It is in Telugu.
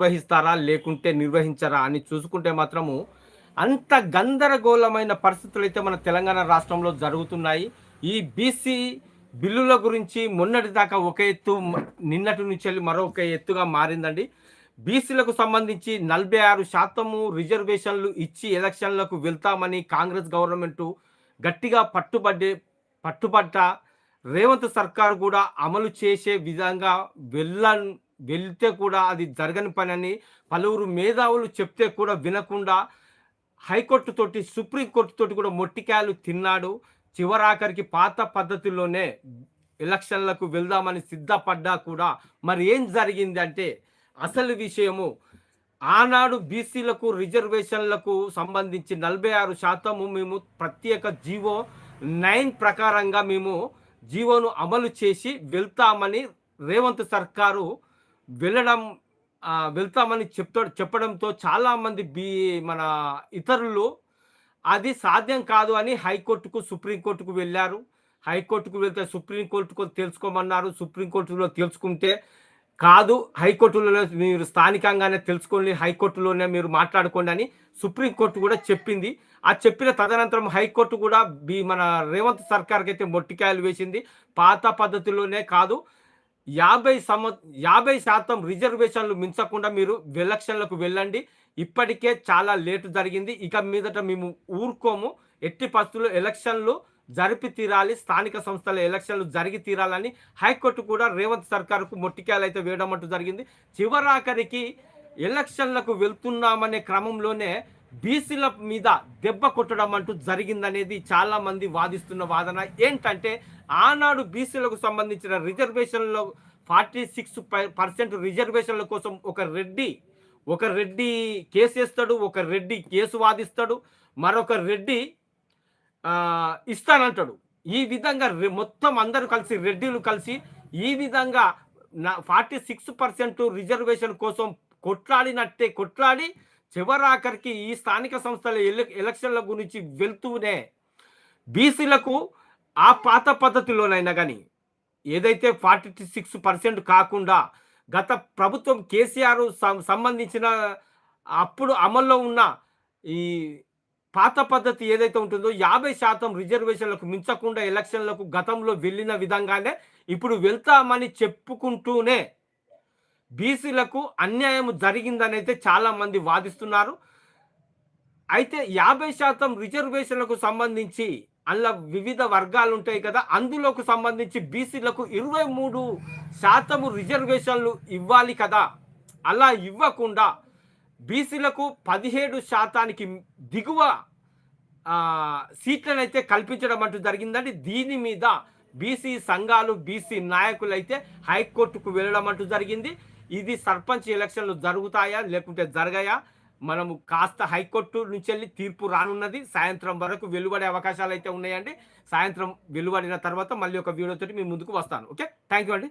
నిర్వహిస్తారా లేకుంటే నిర్వహించరా అని చూసుకుంటే మాత్రము అంత గందరగోళమైన పరిస్థితులు అయితే మన తెలంగాణ రాష్ట్రంలో జరుగుతున్నాయి. ఈ బీసీ బిల్లుల గురించి మొన్నటి దాకా ఒక ఎత్తు నిన్నటి నుంచి వెళ్ళి మరొక ఎత్తుగా మారిందండి. బీసీలకు సంబంధించి నలభై ఆరు శాతము రిజర్వేషన్లు ఇచ్చి ఎలక్షన్లకు వెళ్తామని కాంగ్రెస్ గవర్నమెంట్ గట్టిగా పట్టుబడ్డే పట్టుబట్ట రేవంత్ సర్కార్ కూడా అమలు చేసే విధంగా వెళ్ళ వెళ్తే కూడా అది జరగని పని అని పలువురు మేధావులు చెప్తే కూడా వినకుండా హైకోర్టు తోటి సుప్రీంకోర్టు తోటి కూడా మొట్టికాయలు తిన్నాడు. చివరాఖరికి పాత పద్ధతిలోనే ఎలక్షన్లకు వెళ్దామని సిద్ధపడ్డా కూడా మరి ఏం జరిగింది అంటే అసలు విషయము ఆనాడు బీసీలకు రిజర్వేషన్లకు సంబంధించి నలభై ఆరు శాతము మేము ప్రత్యేక జీవో నైన్ ప్రకారంగా మేము జీవోను అమలు చేసి వెళ్తామని రేవంత్ సర్కారు వెళ్ళడం వెళ్తామని చెప్తా చెప్పడంతో చాలామంది బీ మన ఇతరులు అది సాధ్యం కాదు అని హైకోర్టుకు సుప్రీంకోర్టుకు వెళ్ళారు. హైకోర్టుకు వెళ్తే సుప్రీంకోర్టుకు తెలుసుకోమన్నారు. సుప్రీంకోర్టులో తెలుసుకుంటే కాదు హైకోర్టులోనే మీరు స్థానికంగానే తెలుసుకోండి హైకోర్టులోనే మీరు మాట్లాడుకోండి అని సుప్రీంకోర్టు కూడా చెప్పింది. ఆ చెప్పిన తదనంతరం హైకోర్టు కూడా బీ మన రేవంత్ సర్కార్కి అయితే మొట్టికాయలు వేసింది. పాత పద్ధతిలోనే కాదు యాభై సంవ యాభై శాతం రిజర్వేషన్లు మించకుండా మీరు ఎలక్షన్లకు వెళ్ళండి. ఇప్పటికే చాలా లేటు జరిగింది. ఇక మీదట మేము ఊరుకోము. ఎట్టి పరిస్థితుల్లో ఎలక్షన్లు జరిపి తీరాలి. స్థానిక సంస్థల ఎలక్షన్లు జరిగి తీరాలని హైకోర్టు కూడా రేవంత్ సర్కార్కు మొట్టికాయలు అయితే వేయడం అంటూ జరిగింది. చివరాఖరికి ఎలక్షన్లకు వెళ్తున్నామనే క్రమంలోనే బీసీల మీద దెబ్బ కొట్టడం అంటూ జరిగిందనేది చాలా మంది వాదిస్తున్న వాదన. ఏంటంటే ఆనాడు బీసీలకు సంబంధించిన రిజర్వేషన్లో ఫార్టీ సిక్స్ పర్సెంట్ రిజర్వేషన్ల కోసం ఒక రెడ్డి ఒక రెడ్డి కేసేస్తాడు ఒక రెడ్డి కేసు వాదిస్తాడు మరొక రెడ్డి ఇస్తానంటాడు. ఈ విధంగా మొత్తం అందరూ కలిసి రెడ్డిలు కలిసి ఈ విధంగా నా ఫార్టీ సిక్స్ పర్సెంట్ రిజర్వేషన్ కోసం కొట్లాడినట్టే కొట్లాడి చివరాఖరికి ఈ స్థానిక సంస్థల ఎలక్షన్ల గురించి వెళ్తూనే బీసీలకు ఆ పాత పద్ధతిలోనైనా కానీ ఏదైతే ఫార్టీ సిక్స్ పర్సెంట్ కాకుండా గత ప్రభుత్వం కేసీఆర్ సం- సంబంధించిన అప్పుడు అమల్లో ఉన్న ఈ పాత పద్ధతి ఏదైతే ఉంటుందో యాభై శాతం రిజర్వేషన్లకు మించకుండా ఎలక్షన్లకు గతంలో వెళ్ళిన విధంగానే ఇప్పుడు వెళ్తామని చెప్పుకుంటూనే బీసీలకు అన్యాయం జరిగిందని అయితే చాలామంది వాదిస్తున్నారు. అయితే యాభై శాతం రిజర్వేషన్లకు సంబంధించి అందులో వివిధ వర్గాలు ఉంటాయి కదా అందులోకి సంబంధించి బీసీలకు ఇరవై మూడు శాతము రిజర్వేషన్లు ఇవ్వాలి కదా. అలా ఇవ్వకుండా బీసీలకు పదిహేడు శాతానికి దిగువ సీట్లను అయితే కల్పించడం అంటూ జరిగిందండి. దీని మీద బీసీ సంఘాలు బీసీ నాయకులు అయితే హైకోర్టుకు వెళ్ళడం అంటూ జరిగింది. ఇది సర్పంచ్ ఎలక్షన్లు జరుగుతాయా లేకుంటే జరగాయా? మనము కాస్త హైకోర్టు నుంచి వెళ్ళి తీర్పు రానున్నది. సాయంత్రం వరకు వెలువడే అవకాశాలు అయితే ఉన్నాయండి. సాయంత్రం వెలువడిన తర్వాత మళ్ళీ ఒక వీడియోతోటి మీ ముందుకు వస్తాను. ఓకే? థ్యాంక్ యూ అండి.